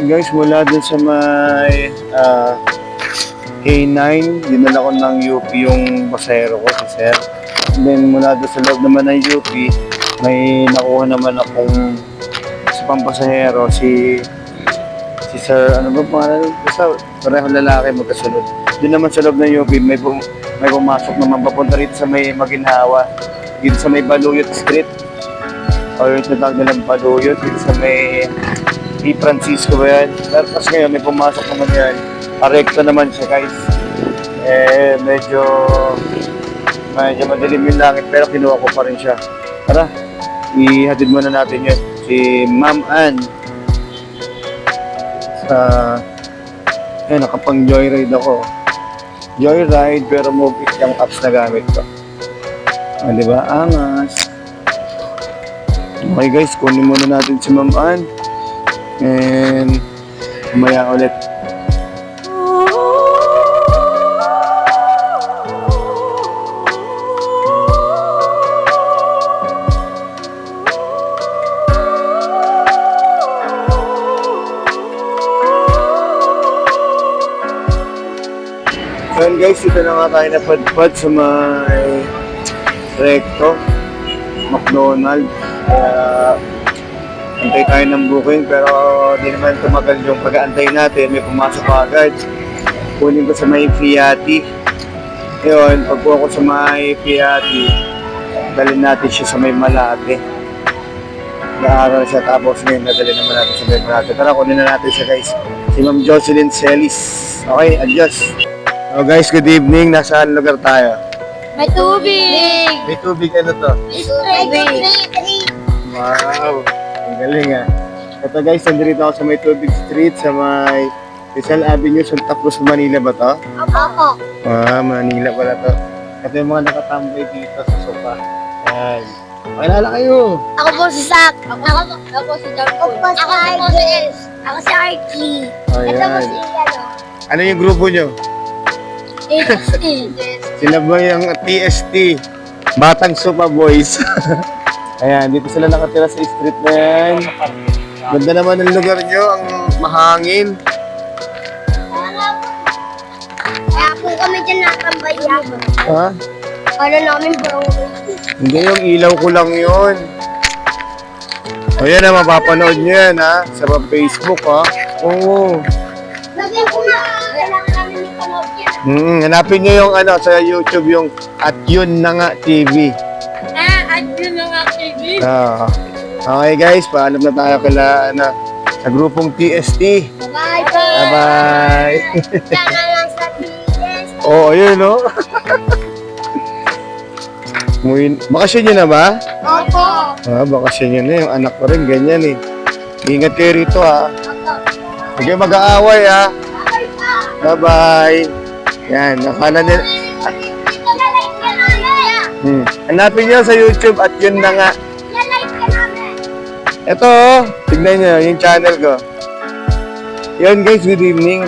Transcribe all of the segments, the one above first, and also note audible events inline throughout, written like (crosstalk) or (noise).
Guys, mula dun sa may ah, K9, dinala ko ng UP yung basero ko, si Sir. And then mula dun sa loob naman ng UP, may nakuha naman akong sa pampasahero, si si Sir, ano ba pangalan? Basta pareho lalaki magkasunod. Doon naman sa loob ng UP, may, pum- may pumasok naman papunta rito sa may Maginhawa, dito sa may Baluyot Street. O yung tinatawag nilang Baluyot, dito sa may Di Francisco ba yan? Tapos ngayon, may pumasok naman yan. Parekto naman siya, guys. Eh, medyo medyo madilim yung langit, pero kinuha ko pa rin siya. Tara, ihatid muna natin yun. Si Ma'am Ann. Sa, eh, nakapang joyride ako. Joyride, pero move it yung apps na gamit ko. Ah, di ba? Angas. Okay guys, kunin muna natin si Ma'am Ann. And umaya ulit. So guys, dito na nga tayo napadpad sa may recto, McDonald. Kaya antay tayo ng booking pero di naman tumagal yung pag-aantay natin. May pumasok agad. Kunin ko sa may Fiati. Yun, pag ako sa may Fiati, dalhin natin siya sa may Malate. Nag-aaral siya tapos ngayon nadali naman natin sa may Malate. Tara, kunin na natin siya guys. Si Ma'am Jocelyn Celis. Okay, adios. So guys, good evening. Nasaan lugar tayo? May tubig! May tubig ano to? Tubig! Wow! Ang galing ah. Ito guys, nandito ako sa may Tubig Street, sa may Rizal Avenue, Santa Cruz, Manila ba to? Opo. Ah, Manila pala to. Ito yung mga nakatambay dito sa sofa. Ayan. Pakilala kayo. Ako po si Zach. Ako, ako, ako po si John Paul. Ako, ako po si Els. Ako si Archie. Ito po Ayan. si ano. Ano yung grupo nyo? HT. (laughs) Sila ba yung TST? Batang Sopa Boys. (laughs) Ayan, dito sila nakatira sa street na yan. Ganda naman ng lugar nyo, ang mahangin. Kaya po kami dyan nakambayan. Ha? Ano namin bro? Hindi, yung ilaw ko lang yun. O yan na, mapapanood nyo yan ha, sa Facebook ha. Oo. Lagyan ko na. Kailangan namin ni Panob yan. Mm, hanapin nyo yung ano, sa YouTube yung At Yun Na Nga TV. Ah, at yun ang activity. Ah. okay guys, paalam na tayo kila ano, sa grupong TST. Bye lang sa TS. (laughs) Oo, oh, yun no. Muy, bakasyon nyo na ba? Opo. Ah, bakasyon nyo na. Yung anak ko rin, ganyan eh. Ingat kayo rito ha. Opo. Huwag kayo mag-aaway ha. Okay pa. Bye-bye. Yan, nakala nila. Hmm. Hanapin nyo sa YouTube at yun na nga. Ito, oh. tignan nyo yung channel ko. Yun guys, good evening.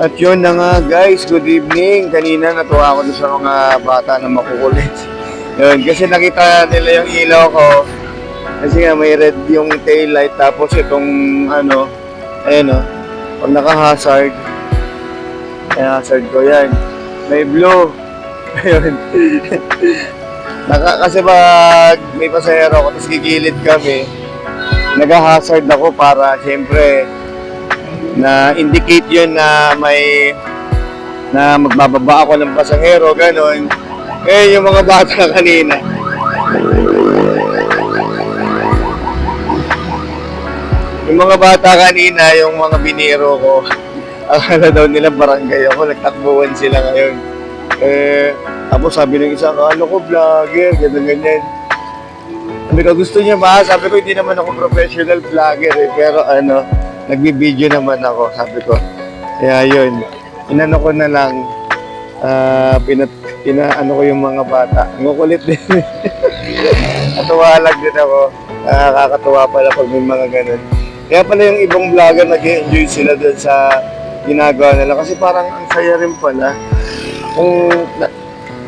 At yun na nga guys, good evening. Kanina natuwa ako sa mga bata na makukulit. (laughs) Yun, kasi nakita nila yung ilaw ko. Kasi nga may red yung tail light tapos itong ano, ayun oh, pag naka-hazard, ay hazard ko yan. May blue. (laughs) Ayun. (laughs) Naka, kasi pag may pasahero ako, tapos gigilid kami, nag-hazard ako para siyempre na indicate yun na may na magbababa ako ng pasahero, ganon. Eh, yung mga bata (laughs) kanina. Yung mga bata kanina, yung mga biniro ko, (laughs) akala daw nila barangay ako, nagtakbuhan sila ngayon. Eh, tapos sabi ng isa, ano ko, vlogger, ganyan, ganyan. Sabi ko, gusto niya ba? Sabi ko, hindi naman ako professional vlogger eh. Pero ano, nagbibideo naman ako, sabi ko. Kaya yun, inano ko na lang, ah, pinat, pinaano ko yung mga bata. Ang din. (laughs) Natuwa lang din ako. Nakakatuwa pala pag may mga ganun. Kaya pala yung ibang vlogger nag-enjoy sila doon sa ginagawa nila. Kasi parang ang saya rin pala. Kung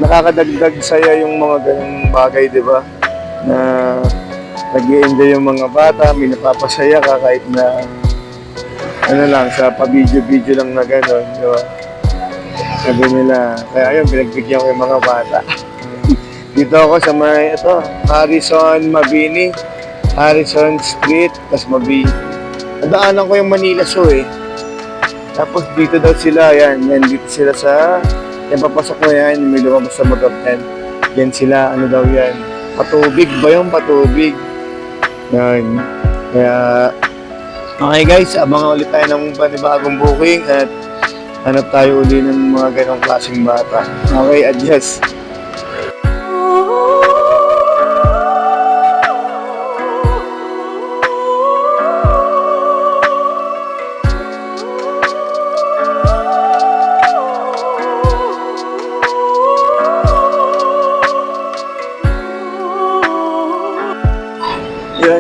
nakakadagdag saya yung mga ganung bagay, di ba? Na nag enjoy yung mga bata, may napapasaya ka kahit na ano lang, sa pa-video-video lang na gano'n, di ba? Sabi nila, kaya yun, pinagbigyan ko yung mga bata. (laughs) Dito ako sa may, ito, Harrison Mabini, Harrison Street, tas Mabini. Nadaanan ko yung Manila Zoo eh. Tapos dito daw sila, yan, yan, dito sila sa, yan papasok mo yan, may lumabas sa mag yan. Yan sila, ano daw yan, patubig ba yung patubig? Yan. Kaya, okay guys, abangan ulit tayo ng panibagong booking at hanap tayo uli ng mga ganong klaseng bata. Okay, adjust.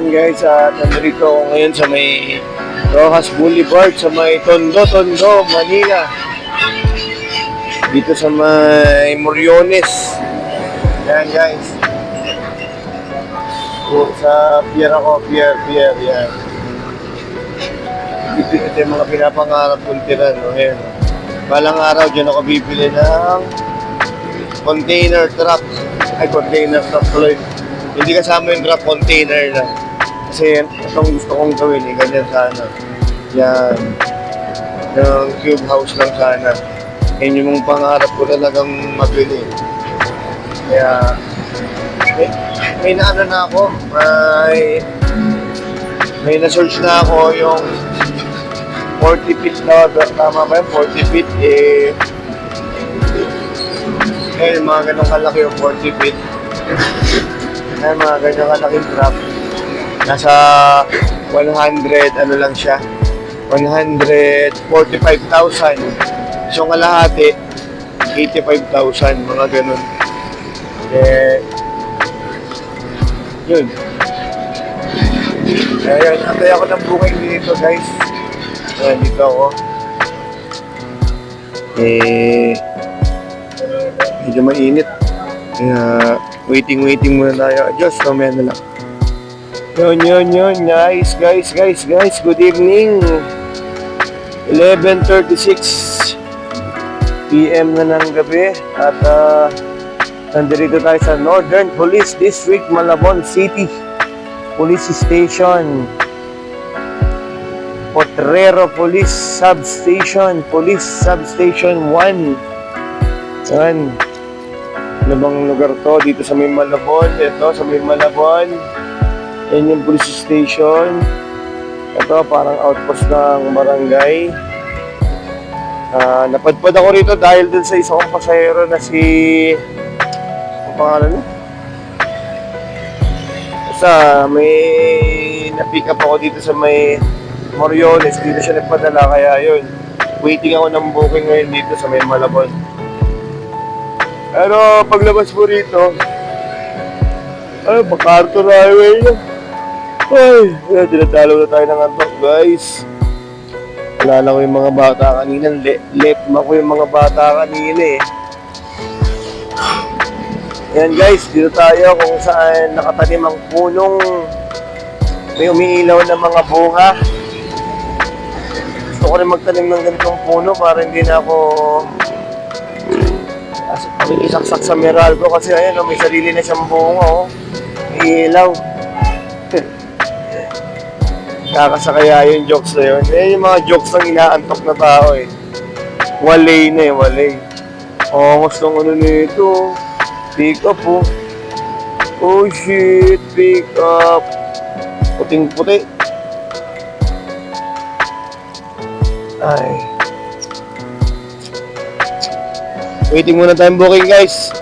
Yan guys, at nandito ngayon sa may Rojas Boulevard, sa may Tondo, Tondo, Manila. Dito sa may Moriones. Yan guys. O, sa pier ako, pier, pier, yan. Dito ito yung mga pinapangarap kong tira, no? Ayan. Balang araw, dyan ako bibili ng container truck. Ay, container truck tuloy. Hindi kasama yung truck container lang. Kasi itong gusto kong gawin, eh, ganyan sana. Yan. Yung cube house lang sana. Yan yung pangarap ko talagang mabili. Kaya, may, may naano na ako. May, may na-search na ako yung 40 feet na, tama ba yun? 40 feet, eh, eh, mga ganun kalaki yung 40 feet. Ay, mga ganyan kalaking truck. Nasa 100, ano lang siya, 145,000. So, kalahati, 85,000, mga ganun. Eh, yun. Kaya yun, antay ako ng booking dito, guys. Ayan, dito ako. Eh, medyo mainit. Kaya, waiting, waiting muna tayo. Diyos, mamaya na lang. Yun, yun, yun, guys, guys, guys, guys, good evening. 11.36 PM na ng gabi. At uh, nandito tayo sa Northern Police District, Malabon City Police Station. Potrero Police Substation. Police Substation 1 Yan. Ano bang lugar to? Dito sa may Malabon. Ito sa may Malabon Yan yung police station Ito parang outpost ng barangay Ah, napadpad ako rito dahil dun sa isa kong pasahero na si... Ang pangalan niya? Basta may na-pick up ako dito sa may Moriones. Dito siya nagpadala kaya yun. Waiting ako ng booking ngayon dito sa may Malabon. Pero paglabas mo rito, ay, MacArthur Highway na. Ay, eh, tinatalo na tayo ng antok, guys. Alala ko yung mga bata kanina, le lepma ko yung mga bata kanina eh. Yan guys, dito tayo kung saan nakatanim ang punong may umiilaw na mga bunga. Gusto ko rin magtanim ng ganitong puno para hindi na ako isaksak sa Meralco kasi ayan, oh, may sarili na siyang bunga oh. May ilaw. Kakasakaya yung jokes na yun. Eh, yung mga jokes ng inaantok na tao eh. Walay na eh, walay. Oh, gusto ng ano nito. Pick up oh. Oh shit, pick up. Puting puti. Ay. Waiting muna tayong booking guys.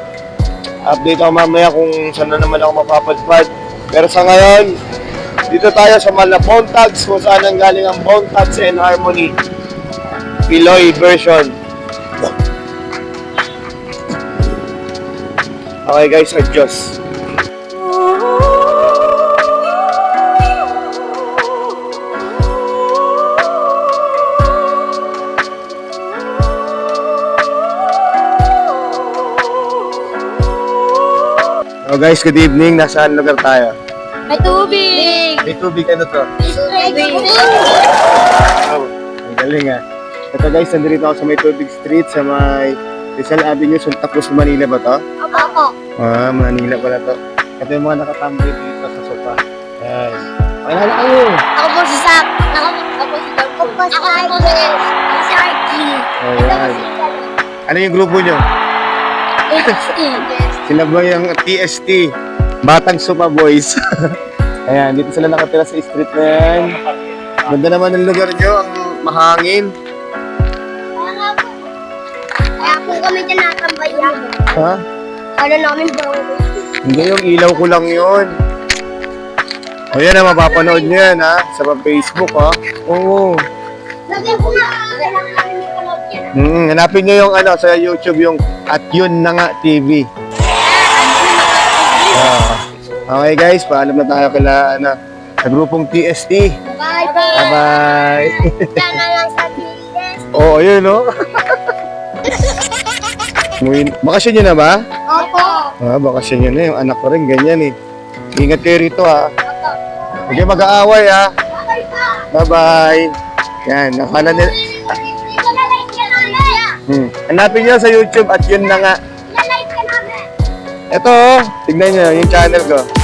Update ako mamaya kung saan na naman ako mapapadpad. Pero sa ngayon, dito tayo sa Malabon Tags kung saan ang galing ang Bone Tags and Harmony. Piloy version. Okay guys, adjust. Oh guys, good evening. Nasaan lugar tayo? May tubig! May tubig ano to? May tubig! Oh, Galing ah. Ito guys, nandito ako sa may Tubig Street, sa may Rizal Avenue, Santa Cruz, Manila ba to? Opo. Opo. Ah, Manila pala to. Ito yung mga nakatambay dito sa sofa. Ayan. Pakilala kayo. Ako po si Zach. Ako, ako po si Zach. Ako po si Ako po si Ayan. Galo. Ano yung grupo nyo? HT. (laughs) Sila ba yung TST? Batang Sopa Boys. (laughs) Ayan, dito sila nakatira sa street na yan. Ganda naman ng lugar nyo, ang mahangin. Kaya po. Kami tinatambay yan. Ha? Ano namin bawal. Hindi, yung ilaw ko lang yun. O yan na, mapapanood nyo yan ha, sa Facebook ha. Oo. Lagyan ko na. Kailangan namin may panood yan. Mm, hanapin nyo yung ano, sa YouTube yung At Yun Na Nga TV. Ah. okay guys, paalam na tayo kila ano, sa grupong TST. Bye bye. Bye-bye. Sana lang sa bilis. Oo, oh, yun no. Umuwi- Bakasyon nyo na ba? Opo. Ah, bakasyon nyo na. Yung anak ko rin, ganyan eh. Ingat kayo rito ha. Opo. Huwag kayo mag-aaway ha. Bye pa. Bye-bye. Yan, nakala nila. Hmm. Hanapin nyo sa YouTube at yun na nga. Ito tignan nyo yung channel ko.